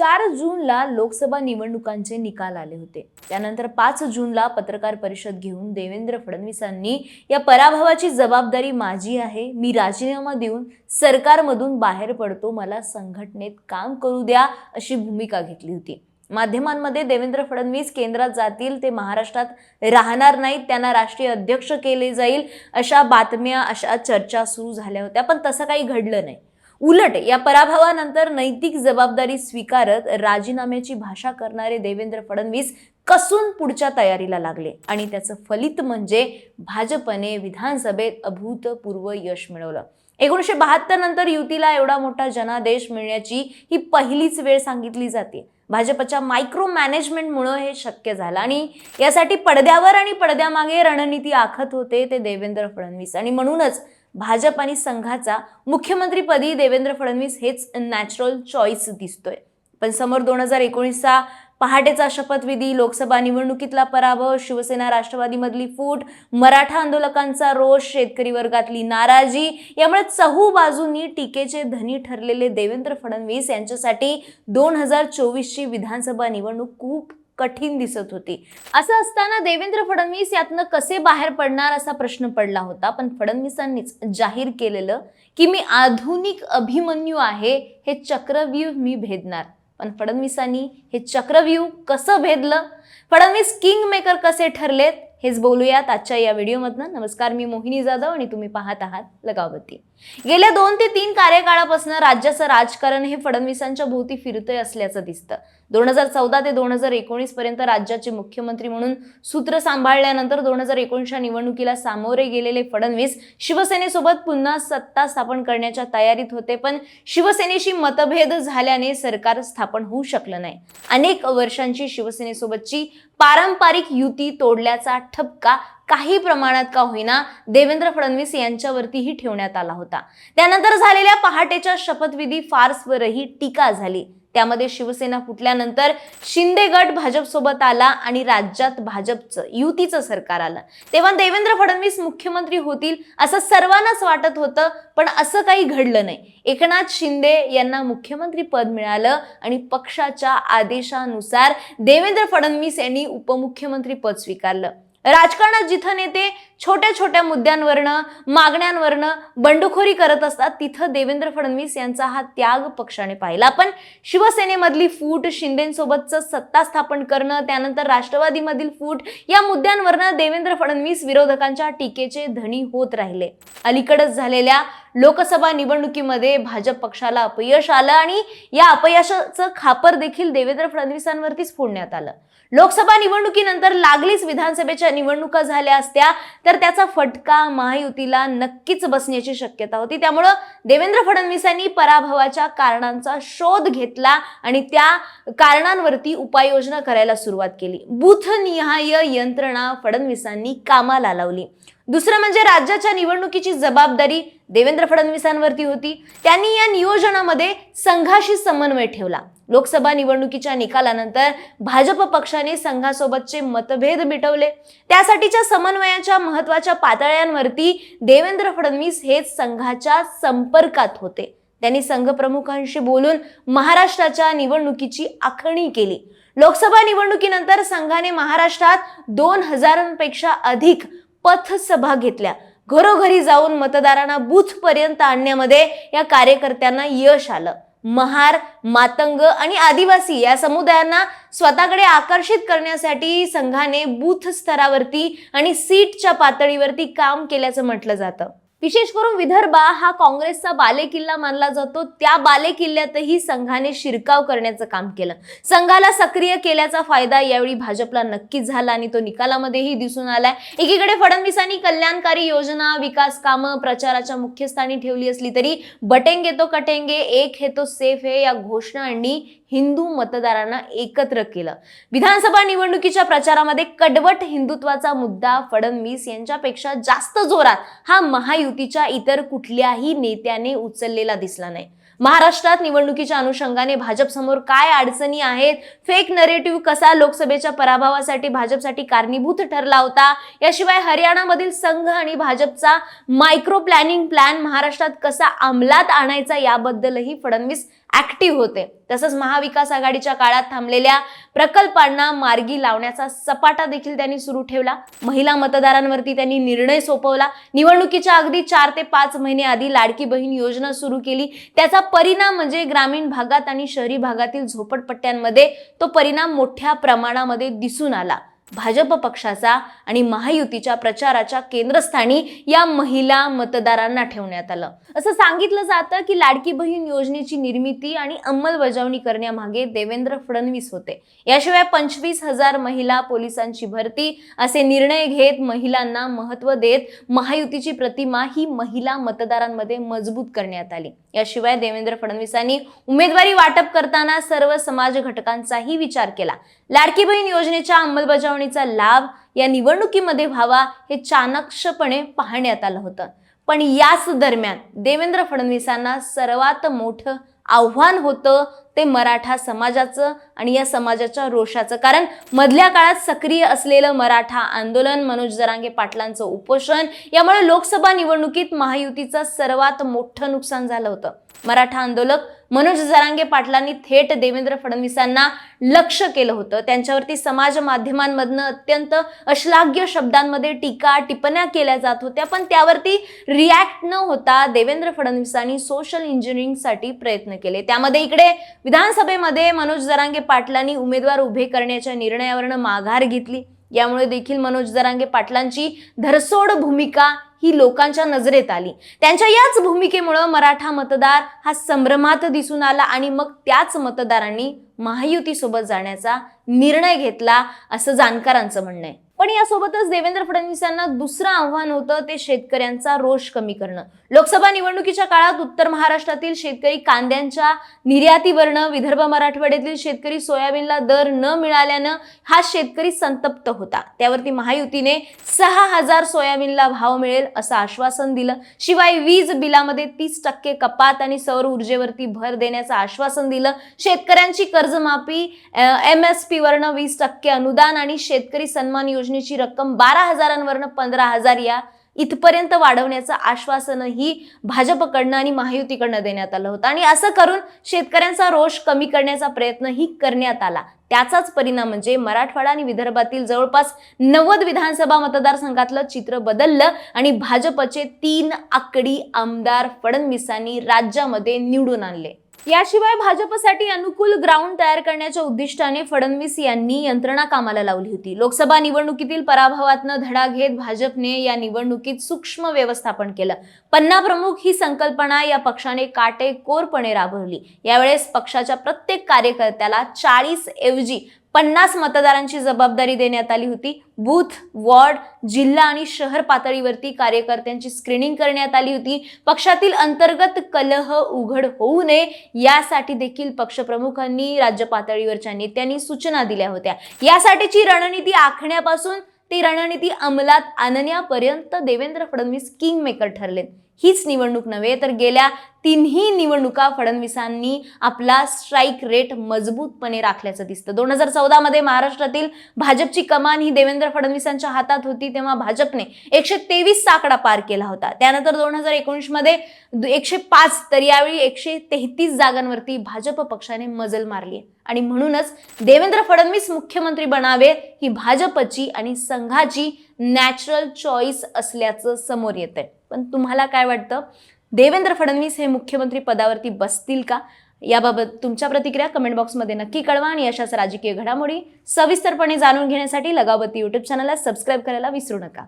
चार जूनला लोकसभा निवडणुकांचे निकाल आले होते. त्यानंतर पाच जूनला पत्रकार परिषद घेऊन देवेंद्र फडणवीसांनी या पराभवाची जबाबदारी माझी आहे. मी राजीनामा देऊन सरकारमधून बाहेर पडतो. मला संघटनेत काम करू द्या अशी भूमिका घेतली होती. माध्यमांमध्ये देवेंद्र फडणवीस केंद्रात जातील ते महाराष्ट्रात राहणार नाहीत त्यांना राष्ट्रीय अध्यक्ष केले जाईल अशा बातम्या अशा चर्चा सुरू झाल्या होत्या. पण तसं काही घडलं नाही. उलट या पराभवानंतर नैतिक जबाबदारी स्वीकारत राजीनाम्याची भाषा करणारे देवेंद्र फडणवीस कसून पुढच्या तयारीला लागले? आणि त्याचं फलित म्हणजे भाजपने विधानसभेत अभूतपूर्व यश मिळवलं. एकोणीसशे बहात्तर नंतर युतीला एवढा मोठा जनादेश मिळण्याची ही पहिलीच वेळ सांगितली जाते. भाजपच्या मायक्रो मॅनेजमेंटमुळं हे शक्य झालं आणि यासाठी पडद्यावर आणि पडद्यामागे रणनीती आखत होते ते देवेंद्र फडणवीस. आणि म्हणूनच भाजप आणि संघाचा मुख्यमंत्रीपदी देवेंद्र फडणवीस हेच नॅचरल चॉईस दिसतोय. पण समोर दोन हजार एकोणीसचा पहाटेचा शपथविधी लोकसभा निवडणुकीतला पराभव शिवसेना राष्ट्रवादीमधली फूट मराठा आंदोलकांचा रोष शेतकरी वर्गातली नाराजी यामुळे चहू बाजूंनी टीकेचे धनी ठरलेले देवेंद्र फडणवीस यांच्यासाठी दोन हजार चोवीसची विधानसभा निवडणूक खूप कठीण दिसत होती. असं असताना देवेंद्र फडणवीस यातनं कसे बाहेर पडणार असा प्रश्न पडला होता. पण फडणवीसांनीच जाहीर केलेलं की मी आधुनिक अभिमन्यू आहे हे चक्रव्यूह मी भेदणार. पण फडणवीसांनी हे चक्रव्यूह कसं भेदलं? फडणवीस किंग मेकर कसे ठरलेत? हेच बोलूयात आजच्या या व्हिडिओमधनं. नमस्कार मी मोहिनी जाधव आणि तुम्ही पाहत आहात लगावती गेल्या दोन ते तीन कार्यकाळापासून राज्याचं राजकारण हे फडणवीसांच्या भोवती फिरतंय असल्याचं दिसतं. दोन हजार चौदा ते दोन हजार एकोणीस पर्यंत राज्याचे मुख्यमंत्री म्हणून सूत्र सांभाळल्यानंतर दोन हजार एकोणीसच्या निवडणुकीला सामोरे गेलेले फडणवीस शिवसेनेसोबत पुन्हा सत्ता स्थापन करण्याच्या तयारीत होते पण शिवसेनेशी मतभेद झाल्याने सरकार स्थापन होऊ शकलं नाही. अनेक वर्षांची शिवसेनेसोबतची पारंपरिक युती तोडल्याचा ठपका काही प्रमाणात का होईना देवेंद्र फडणवीस यांच्यावरतीही ठेवण्यात आला होता. त्यानंतर झालेल्या पहाटेच्या शपथविधी फार्सवरही टीका झाली. त्यामध्ये शिवसेना फुटल्यानंतर शिंदे गट भाजपसोबत आला आणि राज्यात भाजपचं युतीचं सरकार आलं. तेव्हा देवेंद्र फडणवीस मुख्यमंत्री होतील असं सर्वांनाच वाटत होतं पण असं काही घडलं नाही. एकनाथ शिंदे यांना मुख्यमंत्री पद मिळालं आणि पक्षाच्या आदेशानुसार देवेंद्र फडणवीस यांनी उपमुख्यमंत्री पद स्वीकारलं. राजकारणात जिथं नेते छोट्या छोट्या मुद्द्यांवरनं मागण्यांवरनं बंडखोरी करत असतात तिथं देवेंद्र फडणवीस यांचा हा त्याग पक्षाने पाहिला. पण शिवसेनेमधली फूट शिंदेसोबतचं सत्ता स्थापन करणं त्यानंतर राष्ट्रवादीमधील फूट या मुद्द्यांवरनं देवेंद्र फडणवीस विरोधकांच्या टीकेचे धनी होत राहिले. अलीकडच झालेल्या लोकसभा निवडणुकीमध्ये भाजप पक्षाला अपयश आलं आणि या अपयशाचं खापर देखील देवेंद्र फडणवीसांवरतीच फोडण्यात आलं. लोकसभा निवडणुकीनंतर लागलीच विधानसभेच्या निवडणुका झाल्या असत्या तर त्याचा फटका महायुतीला नक्कीच बसण्याची शक्यता होती. त्यामुळं देवेंद्र फडणवीसांनी पराभवाच्या कारणांचा शोध घेतला आणि त्या कारणांवरती उपाययोजना करायला सुरुवात केली. बूथनिहाय यंत्रणा फडणवीसांनी कामाला लावली. दुसरं म्हणजे राज्याच्या निवडणुकीची जबाबदारी देवेंद्र फडणवीसांवरती होती. त्यांनी या नियोजनामध्ये संघाशी समन्वय ठेवला. लोकसभा निवडणुकीच्या निकालानंतर भाजप पक्षाने संघासोबतचे मतभेद मिटवले. त्यासाठीच्या समन्वयाच्या महत्त्वाच्या पातळ्यांवरती देवेंद्र फडणवीस हेच संघाच्या संपर्कात होते. त्यांनी संघ प्रमुखांशी बोलून महाराष्ट्राच्या निवडणुकीची आखणी केली. लोकसभा निवडणुकीनंतर संघाने महाराष्ट्रात दोन हजारांपेक्षा अधिक पथसभा घेतल्या. घरोघरी जाऊन मतदारांना बूथपर्यंत आणण्यामध्ये या कार्यकर्त्यांना यश आलं. महार मातंग आणि आदिवासी या समुदायांना स्वतःकडे आकर्षित करण्यासाठी संघाने बूथ स्तरावरती आणि सीटच्या पातळीवरती काम केल्याचं म्हटलं जातं. विशेष करून विदर्भ हा काँग्रेसचा बालेकिल्ला मानला जातो. त्या बालेकिल्ल्यातही संघाने शिरकाव करण्याचं काम केलं. संघाला सक्रिय केल्याचा फायदा यावेळी भाजपला नक्कीच झाला आणि तो निकालामध्येही दिसून आलाय. एकीकडे फडणवीसांनी कल्याणकारी योजना विकास कामं प्रचाराच्या मुख्यस्थानी ठेवली असली तरी बटेंगे तो कटेंगे एक हे तो सेफ हे या घोषणांनी हिंदू मतदारांना एकत्र केलं. विधानसभा निवडणुकीच्या प्रचारामध्ये कडवट हिंदुत्वाचा मुद्दा फडणवीस यांच्यापेक्षा जास्त जोरात हा महायुतीच्या इतर कुठल्याही नेत्याने उचललेला दिसला नाही. महाराष्ट्रात निवडणुकीच्या अनुषंगाने भाजप समोर काय अडचणी आहेत? फेक नरेटिव्ह कसा लोकसभेच्या पराभवासाठी भाजपसाठी कारणीभूत ठरला होता? याशिवाय हरियाणामधील संघ आणि भाजपचा मायक्रो प्लॅनिंग प्लॅन महाराष्ट्रात कसा अंमलात आणायचा याबद्दलही फडणवीस ऍक्टिव्ह होते. तसंच महाविकास आघाडीच्या काळात थांबलेल्या प्रकल्पांना मार्गी लावण्याचा सपाटा देखील त्यांनी सुरू ठेवला. महिला मतदारांवरती त्यांनी निर्णय सोपवला. निवडणुकीच्या अगदी चार ते पाच महिने आधी लाडकी बहीण योजना सुरू केली. त्याचा परिणाम म्हणजे ग्रामीण भागात आणि शहरी भागातील झोपडपट्ट्यांमध्ये तो परिणाम मोठ्या प्रमाणामध्ये दिसून आला. भाजप पक्षाचा आणि महायुतीच्या प्रचाराच्या केंद्रस्थानी या महिला मतदारांना ठेवण्यात आलं. असं सांगितलं जातं की लाडकी बहीण योजनेची निर्मिती आणि अंमलबजावणी करण्यामागे देवेंद्र फडणवीस होते. याशिवाय पंचवीस हजार महिला पोलिसांची भरती असे निर्णय घेत महिलांना महत्त्व देत महायुतीची प्रतिमा ही महिला मतदारांमध्ये मजबूत करण्यात आली. याशिवाय देवेंद्र फडणवीसांनी उमेदवारी वाटप करताना सर्व समाज घटकांचाही विचार केला. लाडकी बहीण योजनेच्या अंमलबजावणीचा लाभ या निवडणुकीमध्ये व्हावा हे चाणक्षपणे पाहण्यात आलं होतं. पण याच दरम्यान देवेंद्र फडणवीसांना सर्वात मोठं आव्हान होतं ते मराठा समाजाचं आणि या समाजाच्या रोषाचं. कारण मधल्या काळात सक्रिय असलेलं मराठा आंदोलन मनोज जरांगे पाटलांचं उपोषण यामुळे लोकसभा निवडणुकीत महायुतीचं सर्वात मोठं नुकसान झालं होतं. मराठा आंदोलक मनोज जरांगे पाटलांनी थेट देवेंद्र फडणवीसांना लक्ष केलं होतं. त्यांच्यावरती समाज माध्यमांमधनं अत्यंत अश्लाघ्य शब्दांमध्ये टीका टिप्पण्या केल्या जात होत्या पण त्यावरती रिॲक्ट न होता देवेंद्र फडणवीसांनी सोशल इंजिनिअरिंगसाठी प्रयत्न केले. त्यामध्ये इकडे विधानसभेमध्ये मनोज जरांगे पाटलांनी उमेदवार उभे करण्याच्या निर्णयावरनं माघार घेतली. यामुळे देखील मनोज जरांगे पाटलांची धरसोड भूमिका ही लोकांच्या नजरेत आली. त्यांच्या याच भूमिकेमुळं मराठा मतदार हा संभ्रमात दिसून आला आणि मग त्याच मतदारांनी महायुतीसोबत जाण्याचा निर्णय घेतला असं जाणकारांचं म्हणणं आहे. पण यासोबतच देवेंद्र फडणवीसांना दुसरं आव्हान होतं ते शेतकऱ्यांचा रोष कमी करणं. लोकसभा निवडणुकीच्या काळात उत्तर महाराष्ट्रातील शेतकरी कांद्यांच्या निर्यातीवरनं विदर्भ मराठवाड्यातील शेतकरी सोयाबीनला दर न मिळाल्यानं हा शेतकरी संतप्त होता. त्यावरती महायुतीने सहा हजार सोयाबीनला भाव मिळेल असं आश्वासन दिलं. शिवाय वीज बिलामध्ये तीस टक्के कपात आणि सौर ऊर्जेवरती भर देण्याचं आश्वासन दिलं. शेतकऱ्यांची कर्जमाफी एम एस पी वरनं वीस टक्के अनुदान आणि शेतकरी सन्मान योजना योजनेची रक्कम बारा हजारांवरनं पंधरा हजार या इथपर्यंत वाढवण्याचं आश्वासनही भाजपकडनं आणि महायुतीकडनं देण्यात आलं होतं. आणि असं करून शेतकऱ्यांचा रोष कमी करण्याचा प्रयत्नही करण्यात आला. त्याचाच परिणाम म्हणजे मराठवाडा आणि विदर्भातील जवळपास नव्वद विधानसभा मतदारसंघातलं चित्र बदललं आणि भाजपचे तीन आकडी आमदार फडणवीसांनी राज्यामध्ये निवडून आणले. याशिवाय भाजपसाठी अनुकूल ग्राउंड तयार करण्याच्या उद्दिष्टाने फडणवीस यांनी यंत्रणा कामाला लावली होती. लोकसभा निवडणुकीतील पराभवातनं धडा घेत भाजपने या निवडणुकीत सूक्ष्म व्यवस्थापन केलं. पन्ना प्रमुख ही संकल्पना या पक्षाने काटेकोरपणे राबवली. यावेळेस पक्षाच्या प्रत्येक कार्यकर्त्याला चाळीस ऐवजी पन्नास मतदारांची जबाबदारी देण्यात आली होती. बूथ वॉर्ड जिल्हा आणि शहर पातळीवरती कार्यकर्त्यांची स्क्रीनिंग करण्यात आली होती. पक्षातील अंतर्गत कलह उघड होऊ नये यासाठी देखील पक्षप्रमुखांनी राज्य पातळीवरच्या नेत्यांनी सूचना दिल्या होत्या. यासाठीची रणनीती आखण्यापासून ती रणनीती अंमलात आणण्यापर्यंत देवेंद्र फडणवीस किंग मेकर ठरले. हीच निवडणूक नव्हे तर गेल्या तिन्ही निवडणुका फडणवीसांनी आपला स्ट्राईक रेट मजबूतपणे राखल्याचं दिसतं. दोन हजार चौदामध्ये महाराष्ट्रातील भाजपची कमान ही देवेंद्र फडणवीसांच्या हातात होती तेव्हा भाजपने एकशे तेवीस आकडा पार केला होता. त्यानंतर दोन हजार एकोणीसमध्ये एकशे पाच तर यावेळी एकशे तेहतीस जागांवरती भाजप पक्षाने मजल मारली आहे. आणि म्हणूनच देवेंद्र फडणवीस मुख्यमंत्री बनावे ही भाजपची आणि संघाची नॅचरल चॉईस असल्याचं समोर येत आहे पण तुम्हाला काय वाटतं? देवेंद्र फडणवीस हे मुख्यमंत्री पदावरती बसतील का? याबाबत तुमच्या प्रतिक्रिया कमेंट बॉक्समध्ये नक्की कळवा आणि अशाच राजकीय घडामोडी सविस्तरपणे जाणून घेण्यासाठी लगावती यूट्यूब चॅनलला सबस्क्राईब करायला विसरू नका.